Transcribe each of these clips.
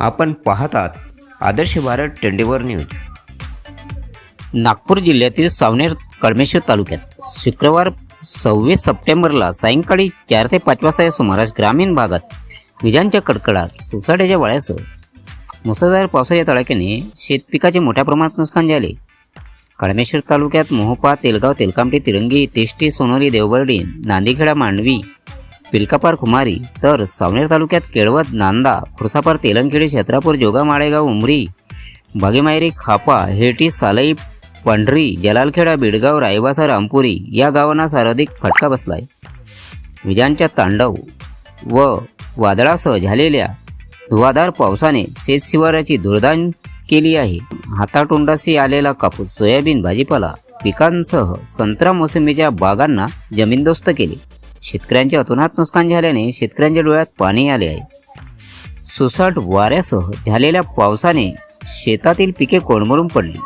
आपण पाहतात आदर्श भारत ट्वेंटीवर न्यूज. नागपूर जिल्ह्यातील सावनेर कळमेश्वर तालुक्यात शुक्रवार सव्वीस सप्टेंबरला सायंकाळी चार ते पाच वाजता या सुमारास ग्रामीण भागात विजांच्या कडकडाट सुसाट्याच्या वाळ्यासह मुसळधार पावसाच्या तडाख्याने शेतपिकाचे मोठ्या प्रमाणात नुकसान झाले. कळमेश्वर तालुक्यात मोहोपा तेलगाव तेलकामटी तिरंगी तेष्टी सोनोली देवबर्डी नांदीखेडा मांडवी पिलकापार खुमारी तर सावनेर तालुक्यात केळवद नांदा खुर्सापार तेलंगखेडी छत्रापूर जोगा माळेगाव उमरी बागेमायरी खापा हेटी सालई पंढरी जलालखेडा बिडगाव रायवासा रामपुरी या गावांना सर्वाधिक फटका बसलाय. विजांच्या तांडव व वादळासह झालेल्या धुवाधार पावसाने शेतशिवाराची धुळदान केली आहे. हातातोंडाशी आलेला कापूस सोयाबीन भाजीपाला पिकांसह संत्रा मोसंबीच्या बागांना जमीनदोस्त केले. शेतकऱ्यांचे अतोनात नुकसान झाल्याने शेतकऱ्यांच्या डोळ्यात पाणी आले आहे. सुसाट वाऱ्यासह झालेल्या पावसाने शेतातील पिके कोंडमळून पडली.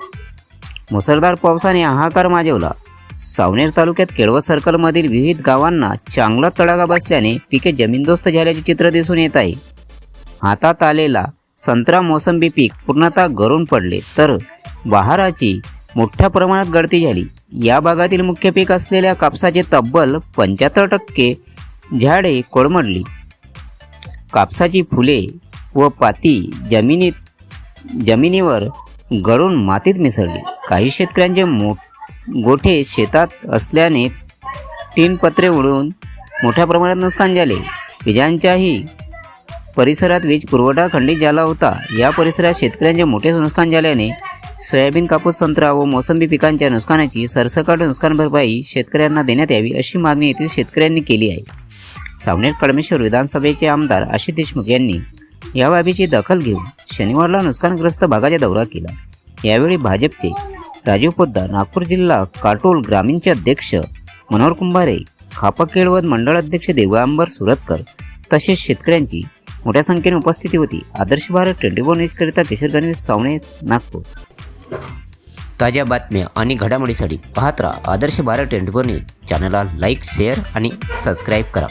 मुसळधार पावसाने हाहाकार माजवला. सावनेर तालुक्यात केळवत सर्कलमधील विविध गावांना चांगला तडागा बसल्याने पिके जमीनदोस्त झाल्याचे चित्र दिसून येत आहे. हातात आलेला संत्रा मोसंबी पीक पूर्णतः गरून पडले तर बहाराची मोठ्या प्रमाणात गळती झाली. या भागातील मुख्य पीक असलेल्या कापसाचे तब्बल पंच्याहत्तर टक्के झाडे कोळमडली. कापसाची फुले व पाती जमिनीत जमिनीवर गळून मातीत मिसळली. काही शेतकऱ्यांचे मो गोठे शेतात असल्याने तीन पत्रे उडून मोठ्या प्रमाणात नुकसान झाले. विजांच्याही परिसरात वीज पुरवठा खंडित झाला होता. या परिसरात शेतकऱ्यांचे मोठे नुकसान झाल्याने सोयाबीन कापूस संत्रा व मोसंबी पिकांच्या नुकसानाची सरसकट नुकसान भरपाई शेतकऱ्यांना देण्यात यावी अशी मागणी येथील शेतकऱ्यांनी केली आहे. सावनेर कडमेश्वर विधानसभेचे आमदार आशिष देशमुख यांनी या बाबीची दखल घेऊन शनिवारला नुकसानग्रस्त भागाचा दौरा केला. यावेळी भाजपचे राजीव पोद्दार नागपूर जिल्हा काटोल ग्रामीणचे अध्यक्ष मनोहर कुंभारे खापा केळवद मंडळ अध्यक्ष देवांबर सुरतकर तसेच शेतकऱ्यांची मोठ्या संख्येने उपस्थिती होती. आदर्श भारत ट्वेंटी फोर न्यूजकरिता किशोर गणेश सावणे नागपूर. ताज्या बातम्या आणि घडामोडीसाठी पाहत राहा Adarsh Bharat twenty four news चॅनलला लाईक शेअर आणि सबस्क्राईब करा.